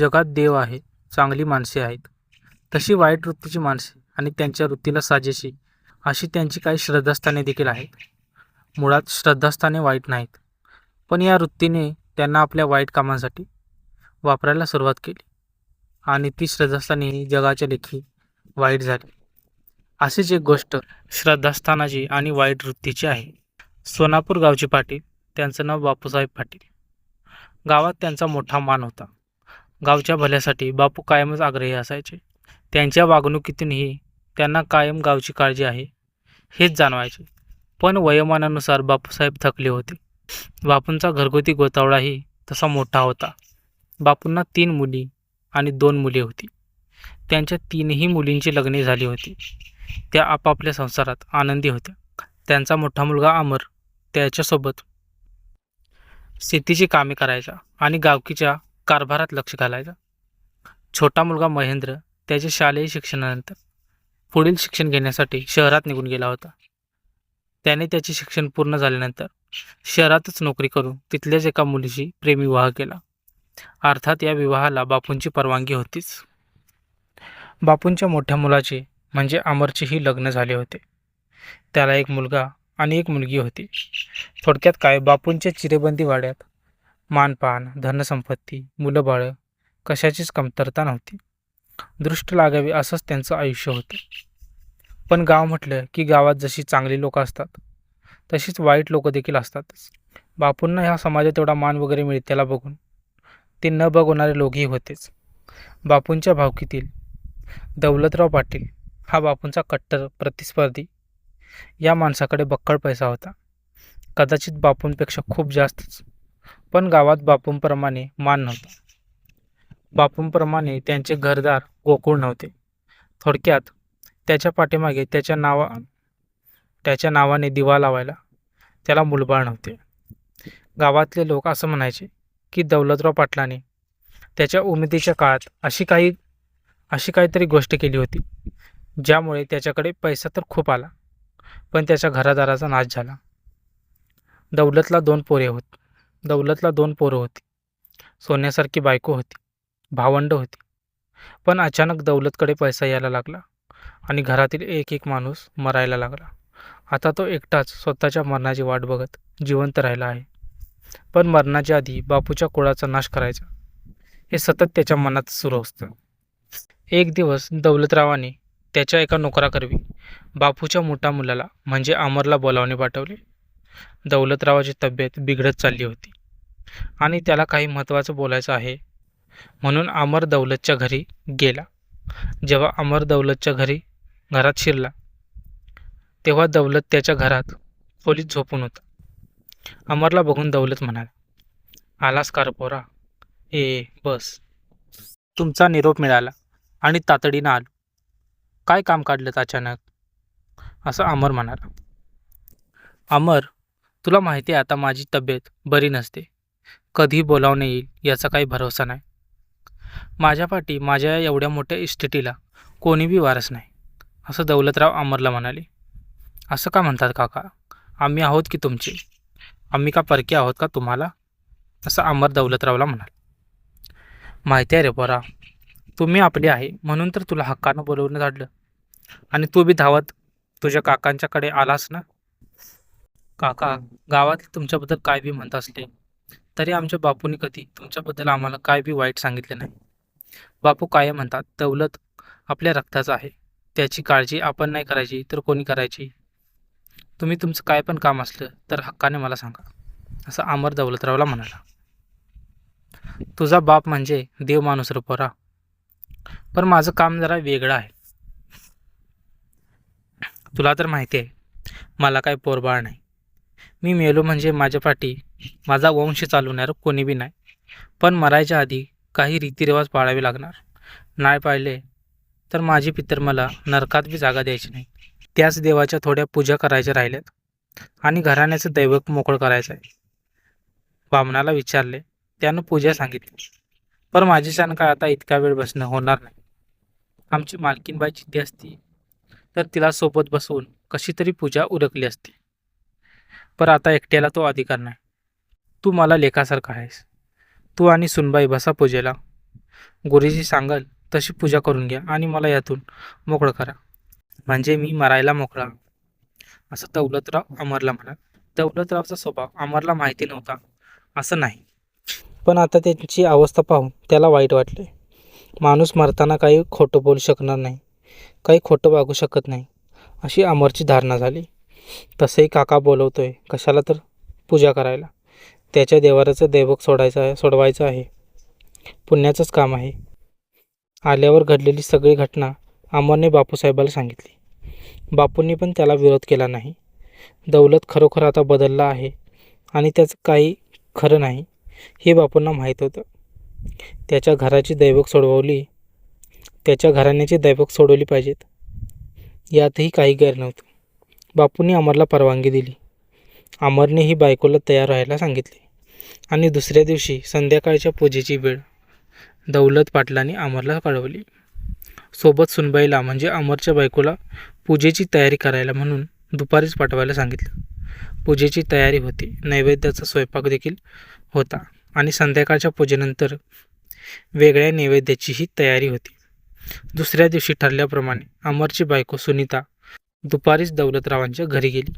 जगात देव आहे चांगली माणसे आहेत. तशी वाईट वृत्तीची माणसे आणि त्यांच्या वृत्तीला साजेशी अशी त्यांची काही श्रद्धास्थाने देखील आहेत. मुळात श्रद्धास्थाने वाईट नाहीत. पण या वृत्तीने त्यांना आपल्या वाईट कामांसाठी वापरायला सुरुवात केली आणि ती श्रद्धास्थाने ही जगाच्या लेखी वाईट झाली. अशीच एक गोष्ट श्रद्धास्थानाची आणि वाईट वृत्तीची आहे. सोनापूर गावचे पाटील त्यांचं नाव बापूसाहेब पाटील. गावात त्यांचा मोठा मान होता. गावच्या भल्यासाठी बापू कायमच आग्रही असायचे. त्यांच्या वागणुकीतूनही त्यांना कायम गावची काळजी आहे हेच जाणवायचे. पण वयोमानानुसार बापूसाहेब थकले होते. बापूंचा घरगुती गोतावळाही तसा मोठा होता. बापूंना तीन मुली आणि दोन मुले होती. त्यांच्या तीनही मुलींची लग्ने झाली होती. त्या आपापल्या संसारात आनंदी होत्या. त्यांचा मोठा मुलगा अमर त्याच्यासोबत शेतीची कामे करायचा आणि गावकीच्या कारभारात लक्ष घालायचा. छोटा मुलगा महेंद्र त्याच्या शालेय शिक्षणानंतर पुढील शिक्षण घेण्यासाठी शहरात निघून गेला होता. त्याने त्याचे शिक्षण पूर्ण झाल्यानंतर शहरातच नोकरी करून तिथल्याच एका मुलीशी प्रेमविवाह केला. अर्थात या विवाहाला बापूंची परवानगी होतीच. बापूंच्या मोठ्या मुलाचे म्हणजे अमरचेही लग्न झाले होते. त्याला एक मुलगा आणि एक मुलगी होती. थोडक्यात काय? बापूंच्या चिरेबंदी वाड्यात मानपान धनसंपत्ती मुलं बाळं कशाचीच कमतरता नव्हती. दृष्ट लागावी असंच त्यांचं आयुष्य होतं. पण गाव म्हटलं की गावात जशी चांगली लोकं असतात तशीच वाईट लोकं देखील असतातच. बापूंना ह्या समाजात एवढा मान वगैरे मिळत्याला बघून. ते न बघवणारे लोकही होतेच. बापूंच्या भावकीतील दौलतराव पाटील हा बापूंचा कट्टर प्रतिस्पर्धी. या माणसाकडे बक्कळ पैसा होता. कदाचित बापूंपेक्षा खूप जास्तच. पण गावात बापूंप्रमाणे मान नव्हता. बापूंप्रमाणे त्यांचे घरदार गोकुळ नव्हते. थोडक्यात त्याच्या पाठीमागे त्याच्या नावा त्याच्या नावाने दिवा लावायला त्याला मुलबाळ नव्हते. गावातले लोक असं म्हणायचे की दौलतराव पाटलाने त्याच्या उमेदीच्या काळात अशी काही अशी काहीतरी गोष्ट केली होती ज्यामुळे त्याच्याकडे पैसा तर खूप आला पण त्याच्या घरादाराचा नाश झाला. दौलतला दोन पोरे होत दौलतला दोन पोरं होती. सोन्यासारखी बायको होती. भावंड होती. पण अचानक दौलतकडे पैसा यायला लागला आणि घरातील एक एक माणूस मरायला लागला. आता तो एकटाच स्वतःच्या मरणाची वाट बघत जिवंत राहिला आहे. पण मरणाच्या आधी बापूच्या कुळाचा नाश करायचा हे सतत त्याच्या मनात सुरू असतं. एक दिवस दौलतरावाने त्याच्या एका नोकराकरवी बापूच्या मोठ्या मुलाला म्हणजे अमरला बोलावणे पाठवले. दौलतरावाची तब्येत बिघडत चालली होती. आणि त्याला काही महत्त्वाचं बोलायचं आहे. म्हणून अमर दौलतच्या घरी गेला. जेव्हा अमर दौलतच्या घरी घरात शिरला तेव्हा दौलत त्याच्या घरात खोलीत झोपून होता. अमरला बघून दौलत म्हणाला आलास कार पोरा? ए बस. तुमचा निरोप मिळाला आणि तातडीनं आलो. काय काम काढलं अचानक? असं अमर म्हणाला. अमर तुला माहिती आहे आता माझी तब्येत बरी नसते. कधी बोलावणे येईल याचा काही भरोसा नाही. माझ्या पाठी माझ्या एवढ्या मोठ्या इस्टेटीला कोणी बी वारस नाही असं दौलतराव अमरला म्हणाले. असं का म्हणतात काका? आम्ही आहोत की तुमचे? आम्ही का परके आहोत का तुम्हाला? असं अमर दौलतरावला म्हणाल. माहिती आहे रे बोरा तुम्ही आपले आहे म्हणून तर तुला हक्कानं बोलवणं धाडलं आणि तू बी धावत तुझ्या काकांच्याकडे आलास ना? काका गावात तुमच्याबद्दल काय बी म्हणत असले तरी आमच्या बापूंनी कधी तुमच्याबद्दल आम्हाला काय बी वाईट सांगितलं नाही. बापू काय म्हणतात दौलत आपल्या रक्ताचं आहे. त्याची काळजी आपण नाही करायची तर कोणी करायची? तुम्ही तुमचं काय पण काम असलं तर हक्काने मला सांगा. असं अमर दौलतरावला म्हणाला. तुझा बाप म्हणजे देव माणूस पोरा. पण माझं काम जरा वेगळं आहे. तुला तर माहिती आहे मला काय पोरबाळ नाही. मी मेलो म्हणजे माझ्या पाठी माझा वंश चालवणार कोणी बी नाही. पण मरायच्या आधी काही रीतिरिवाज पाळावे लागणार. नाही पाळले तर माझे पितर मला नरकात बी जागा द्यायची नाही. त्याच देवाच्या थोड्या पूजा करायच्या राहिल्यात आणि घराण्याचं दैवक मोकळं करायचं आहे बामणाला विचारले त्यानं पूजा सांगितली. पण छान काय आता इतका वेळ बसणं होणार नाही. आमची मालकीनबाई जिद्दी असती तर तिला सोबत बसवून कशी तरी पूजा उरकली असती. पर आता एकट्याला तो अधिकार नाही. तू मला लेखासारखा आहेस. तू आणि सुनबाई बसा पूजेला. गुरुजी सांगाल तशी पूजा करून घ्या आणि मला यातून मोकळं करा. म्हणजे मी मरायला मोकळा. असं दौलतराव अमरला म्हणा दौलतरावचा स्वभाव अमरला माहिती नव्हता. असं नाही. पण आता त्यांची अवस्था पाहून त्याला वाईट वाटले माणूस मरताना काही खोटं बोलू शकणार नाही. काही खोटं वागू शकत नाही. अशी अमरची धारणा झाली. तसंही काका बोलवतो आहे कशाला तर पूजा करायला? त्याच्या देवाराचं दैवक सोडायचं आहे सोडवायचं आहे. पुण्याचंच काम आहे. आल्यावर घडलेली सगळी घटना अमरने बापूसाहेबाला सांगितली. बापूंनी पण त्याला विरोध केला नाही. दौलत खरोखर आता बदलला आहे आणि त्याचं काही खरं नाही हे बापूंना माहीत होतं. त्याच्या घराची दैवक सोडवली त्याच्या घराण्याची दैवक सोडवली पाहिजेत. यातही काही गैर नव्हतं. बापूंनी अमरला परवानगी दिली. अमरने ही बायकोला तयार राहायला सांगितले. आणि दुसऱ्या दिवशी संध्याकाळच्या पूजेची वेळ दौलत पाटलांनी अमरला कळवली. सोबत सुनबाईला म्हणजे अमरच्या बायकोला पूजेची तयारी करायला म्हणून दुपारीच पाठवायला सांगितलं. पूजेची तयारी होती. नैवेद्याचा स्वयंपाक देखील होता. आणि संध्याकाळच्या पूजेनंतर वेगळ्या नैवेद्याचीही तयारी होती. दुसऱ्या दिवशी ठरल्याप्रमाणे अमरची बायको सुनीता दुपारीच दौलतरावांच्या घरी गेली.